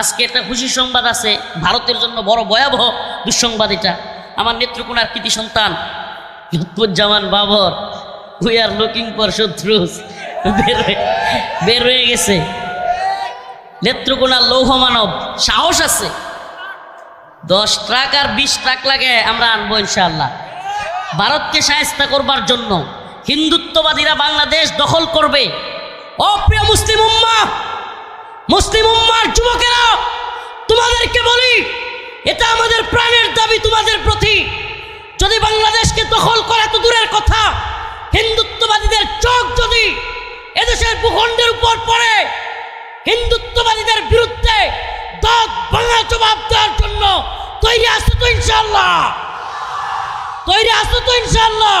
আজকে একটা খুশি সংবাদ আছে, ভারতের জন্য বড় ভয়াবহ দুঃসংবাদ এটা। আমার নেত্রকোনার কৃতি সন্তান, Lutfuzzaman Babar we are looking for শত্রুস, বের হয়ে বের হয়ে গেছে। নেত্রকোনার লৌহ মানব, সাহস আছে। দশ ট্রাক আর বিশ ট্রাক লাগে, আমরা আনব ইনশাআল্লাহ। ভারতকে সায়স্তা করবার জন্য হিন্দুত্ববাদীরা বাংলাদেশ দখল করবে। অপ্রিয় মুসলিম উম্মা মুসলিম উম্মার যুবকেরা, তোমাদেরকে বলি, এটা আমাদের প্রাণের দাবি তোমাদের প্রতি। যদি বাংলাদেশকে দখল করা তো দূরের কথা, হিন্দুত্ববাদীদের চোখ যদি এদেশের ভূখণ্ডের উপর পড়ে, হিন্দুত্ববাদীদের বিরুদ্ধে দাঁত ভাঙা জবাব দেওয়ার জন্য তৈরি আছে তো ইনশাল্লাহ তৈরি আছে তো ইনশাল্লাহ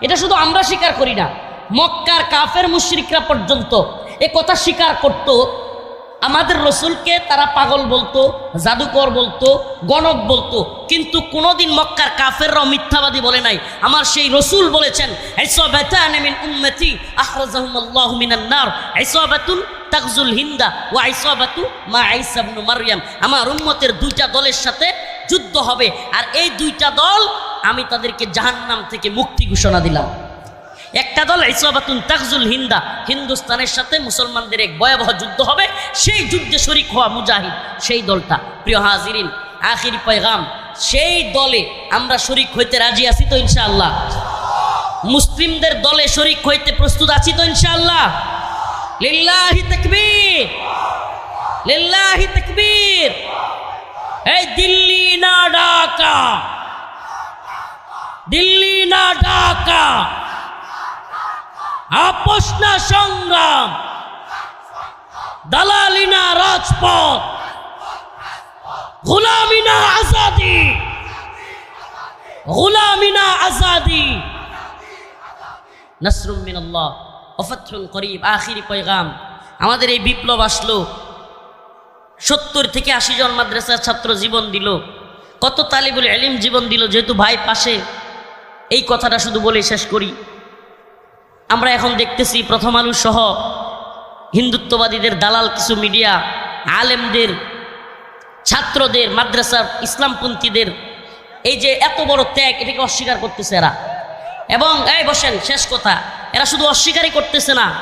এটা শুধু আমরা স্বীকার করি না। মক্কার কাফের মুশরিকরা পর্যন্ত এ কথা স্বীকার করত। আমাদের রসুলকে তারা পাগল বলতো, জাদুকর বলতো, গণক বলতো। কিন্তু কোনোদিন মক্কার কাফেররাও মিথ্যাবাদী বলে নাই। আমার সেই রসুল বলেছেন হিন্দা আইসাবাতু মা মারইয়াম। আমার উম্মতের দুইটা দলের সাথে যুদ্ধ হবে। আর এই দুইটা দল আমি তাদেরকে জাহান্নাম থেকে মুক্তি ঘোষণা দিলাম। একটা দল ইসবাতুন তাকজুল হিন্দা, হিন্দুস্তানের সাথে মুসলমানদের এক ভয়াবহ যুদ্ধ হবে, সেই যুদ্ধে শরিক হওয়া মুজাহিদ, সেই দলটা। প্রিয় হাজিরিন, আখির পয়গাম, সেই দলে আমরা শরিক হইতে রাজি আছি তো ইনশাআল্লাহ। মুসলিমদের দলে শরিক হইতে প্রস্তুত আছি তো ইনশাআল্লাহ। লিল্লাহি তাকবীর লিল্লাহি তাকবীর। এই দিল্লি না ঢাকা। দিল্লি না ঢাকা। আপোষ না সংগ্রাম। দালালি না রাজপথ। গোলামি না আজাদি। গোলামি না আজাদি। নসরুম মিনাল্লাহ ওফাতুল করিব আখিরি পয়গাম। আমাদের এই বিপ্লব আসলো। সত্তর থেকে আশি জন মাদ্রাসার ছাত্র জীবন দিল। কত তালিবুল এলিম জীবন দিল, যেহেতু ভাই পাশে। এই কথাটা শুধু বলে শেষ করি। আমরা এখন দেখতেছি প্রথম আলু সহ হিন্দুত্ববাদীদের দালাল কিছু মিডিয়া, আলেমদের, ছাত্রদের, মাদ্রাসার, ইসলামপন্থীদের, এই যে এত বড় ত্যাগ, এটাকে অস্বীকার করতেছে এরা। এবং, এই বসেন, শেষ কথা, এরা শুধু অস্বীকারই করতেছে না।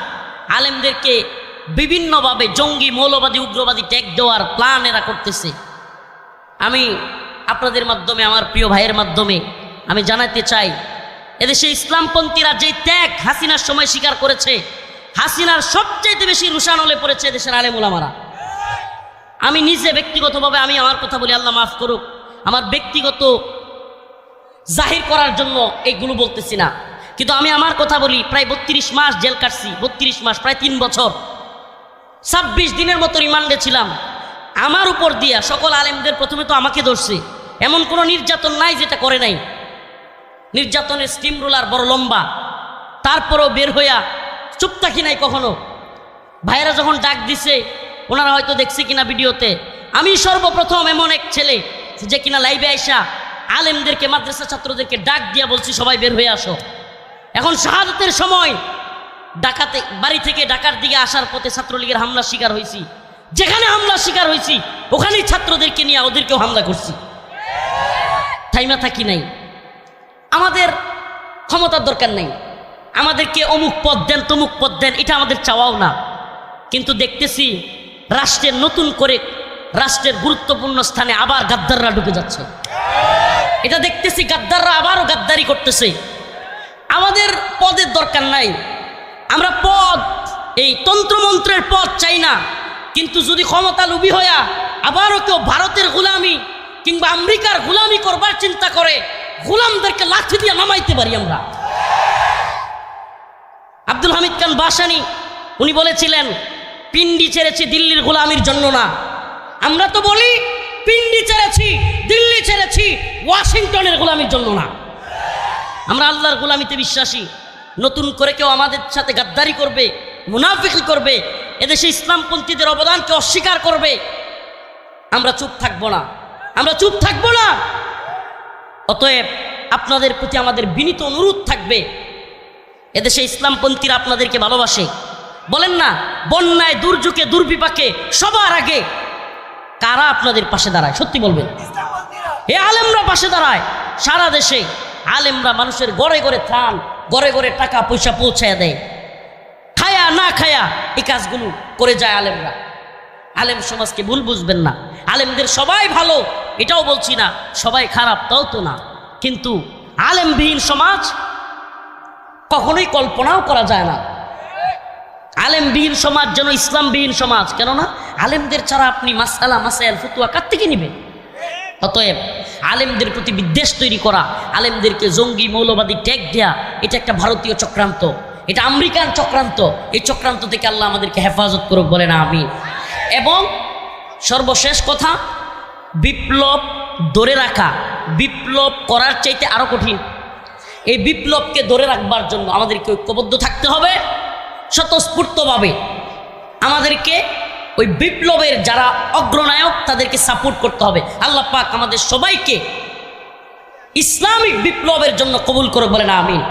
আলেমদেরকে বিভিন্নভাবে জঙ্গি, মৌলবাদী, উগ্রবাদী ট্যাগ দেওয়ার প্ল্যান এরা করতেছে। আমি আপনাদের মাধ্যমে, আমার প্রিয় ভাইয়ের মাধ্যমে আমি জানাতে চাই, এদেশে ইসলামপন্থীরা যে ত্যাগ হাসিনার সময় স্বীকার করেছে। হাসিনার সবচেয়ে বেশি রুশান হলে পড়েছে দেশের আলেমুলামারা আমি নিজে ব্যক্তিগতভাবে আমি আমার কথা বলি, আল্লাহ মাফ করুক, আমার ব্যক্তিগত জাহির করার জন্য এইগুলো বলতেছি না। কিন্তু আমি আমার কথা বলি, প্রায় বত্রিশ মাস জেল কাটছি, বত্রিশ মাস, প্রায় তিন বছর। ছাব্বিশ দিনের মতো রিমান্ডে ছিলাম। আমার উপর দিয়া সকল আলেমদের প্রথমে তো আমাকে ধরছে। এমন কোনো নির্যাতন নাই যেটা করে নাই। নির্যাতনের স্টিম রোলার বড় লম্বা। তারপরও বের হইয়া চুপ থাকি নাই কখনো। ভাইয়েরা যখন ডাক দিছে, ওনারা হয়তো দেখছে কিনা ভিডিওতে, আমি সর্বপ্রথম এমন এক ছেলে যে কিনা লাইভে আইসা আলেমদেরকে, মাদ্রাসা ছাত্রদেরকে ডাক দিয়া বলছি, সবাই বের হয়ে আসো। এখন শাহাদতের সময় ডাকাতে, বাড়ি থেকে ডাকার দিকে আসার পথে ছাত্রলীগের হামলা শিকার হয়েছি যেখানে হামলা শিকার হয়েছি ওখানেই ছাত্রদেরকে নিয়ে ওদেরকেও হামলা করছি। থাইমা থাকি নাই। আমাদের ক্ষমতার দরকার নেই। আমাদেরকে অমুক পদ দেন, তমুক পদ দেন, এটা আমাদের চাওয়াও না। কিন্তু দেখতেছি রাষ্ট্রের নতুন করে রাষ্ট্রের গুরুত্বপূর্ণ স্থানে আবার গাদ্দাররা ঢুকে যাচ্ছে। এটা দেখতেছি গাদ্দাররা আবারও গাদ্দারি করতেছে। আমাদের পদের দরকার নাই। আমরা পদ, এই তন্ত্রমন্ত্রের পদ চাই না। কিন্তু যদি ক্ষমতা লুবি হইয়া আবারও কেউ ভারতের গোলামি কিংবা আমেরিকার গোলামি করবার চিন্তা করে গোলামদেরকে লাঠি দিয়ে নামাইতে পারি আমরা। আব্দুল হামিদ খান বাসানি, উনি বলেছিলেন, পিন্ডি ছেড়েছি দিল্লির গোলামির জন্য না। আমরা তো বলি, পিন্ডি ছেড়েছি, দিল্লি ছেড়েছি, ওয়াশিংটনের গোলামির জন্য না। আমরা আল্লাহর গোলামিতে বিশ্বাসী। নতুন করে কেউ আমাদের সাথে গাদ্দারি করবে, মুনাফিকি করবে, এদেশে ইসলামপন্থীদের অবদানকে অস্বীকার করবে, আমরা চুপ থাকব না। আমরা চুপ থাকব না। অতএব আপনাদের প্রতি আমাদের বিনীত অনুরোধ থাকবে। এদেশে ইসলামপন্থীরা আপনাদেরকে ভালোবাসে। বলেন না বন্যায় দুর্যোগে দুর্বিপাকে সবার আগে কারা আপনাদের পাশে দাঁড়ায়? সত্যি বলবেন। এ আলেমরা পাশে দাঁড়ায়। সারা দেশে আলেমরা মানুষের গড়ে গড়ে ত্রাণ গড়ে গড়ে টাকা পয়সা পৌঁছায় দেয়। খায়া না খায়া এই কাজগুলো করে যায় আলেমরা। আলেম সমাজকে ভুল বুঝবেন না। আলেমদের সবাই ভালো এটাও বলছি না, সবাই খারাপ, তাও তো না। কিন্তু আলেমবিহীন সমাজ কখনোই কল্পনাও করা যায় না। আলেমবিহীন সমাজ যেন ইসলামবিহীন সমাজ, কেননা আলেমদের ছাড়া আপনি মাসালা, মাসাইল, ফতুয়া কার থেকে নেবেন? অতএব আলেমদের প্রতি বিদ্বেষ তৈরি করা, আলেমদেরকে জঙ্গি, মৌলবাদী ট্যাগ দেয়া, এটা একটা ভারতীয় চক্রান্ত। এটা আমেরিকান চক্রান্ত। এই চক্রান্ত থেকে আল্লাহ আমাদেরকে হেফাজত করুক বলে না আমি এবং সর্বশেষ কথা বিপ্লব ধরে রাখা, বিপ্লব করার চাইতে আরও কঠিন। এই বিপ্লবকে ধরে রাখবার জন্য আমাদেরকে ঐক্যবদ্ধ থাকতে হবে, স্বতঃস্ফূর্তভাবে। আমাদেরকে ওই বিপ্লবের যারা অগ্রনায়ক, তাদেরকে সাপোর্ট করতে হবে। আল্লাহ পাক আমাদের সবাইকে ইসলামিক বিপ্লবের জন্য কবুল করে বলেন, আমিন।